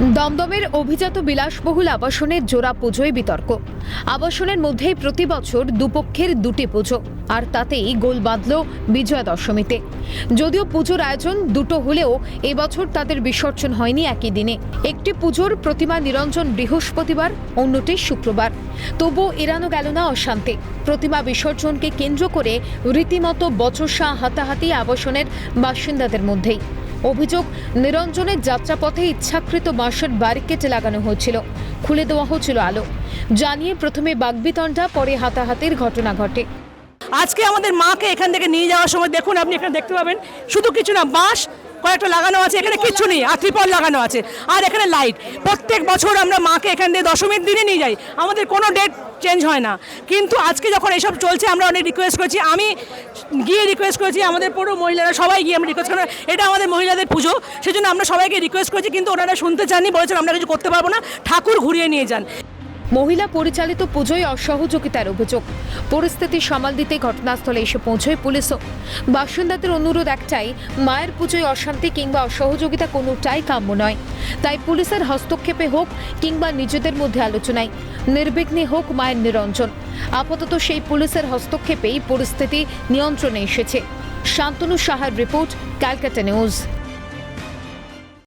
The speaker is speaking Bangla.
দমদমের অভিজাত বিলাসবহুল আবাসনের জোড়া পুজোয় বিতর্ক। আবাসনের মধ্যেই প্রতি বছর দুপক্ষের দুটি পুজো, আর তাতেই গোল বাঁধল বিজয়া দশমীতে যদিও পুজোর আয়োজন দুটো হলেও এবছর তাদের বিসর্জন হয়নি একই দিনে। একটি পুজোর প্রতিমা নিরঞ্জন বৃহস্পতিবার, অন্যটি শুক্রবার। তবুও এড়ানো গেল না অশান্তি। প্রতিমা বিসর্জনকে কেন্দ্র করে রীতিমতো বচসা হাতাহাতি আবাসনের বাসিন্দাদের মধ্যেই। অভিযোগ, নিরঞ্জনের যাত্রাপথে ইচ্ছাকৃত বাঁশের ব্যারিকেড লাগানো হয়েছিল। খুলে দেওয়া হয়েছিল আলো। জানিয়ে প্রথমে বাগবিতণ্ডা, পরে হাতাহাতির ঘটনা ঘটে। আজকে আমাদের মাকে এখান থেকে নিয়ে যাওয়ার সময় দেখুন, আপনি এখানে দেখতে পাবেন, শুধু কিছু না, বাঁশ কয়েকটা লাগানো আছে এখানে কিচ্ছু নেই। আর ত্রিপল লাগানো আছে। আর এখানে লাইট প্রত্যেক বছর আমরা মাকে এখান দিয়ে দশমীর দিনে নিয়ে যাই। আমাদের কোনো ডেট চেঞ্জ হয় না। কিন্তু আজকে যখন এসব চলছে আমরা অনেক রিকোয়েস্ট করেছি। আমি গিয়ে রিকোয়েস্ট করেছি আমাদের পুরো মহিলারা সবাই গিয়ে আমরা রিকোয়েস্ট করি এটা আমাদের মহিলাদের পুজো সেজন্য আমরা সবাইকে রিকোয়েস্ট করেছি কিন্তু ওনারা শুনতে চাননি বলেছেন আমরা কিছু করতে পারব না। ঠাকুর ঘুরিয়ে নিয়ে যান। মহিলা পরিচালিত পুজোয় অসহযোগিতার অভিযোগ। পরিস্থিতি সামাল দিতে ঘটনাস্থলে এসে পৌঁছয় পুলিশও। বাসিন্দাদের অনুরোধ একটাই, মায়ের পুজোয় অশান্তি কিংবা অসহযোগিতা কোনোটাই কাম্য নয়। তাই পুলিশের হস্তক্ষেপে হোক কিংবা নিজেদের মধ্যে আলোচনায়, নির্বিঘ্নে হোক মায়ের নিরঞ্জন। আপাতত সেই পুলিশের হস্তক্ষেপেই পরিস্থিতি নিয়ন্ত্রণে এসেছে। শান্তনু সাহার রিপোর্ট, ক্যালকাটা নিউজ।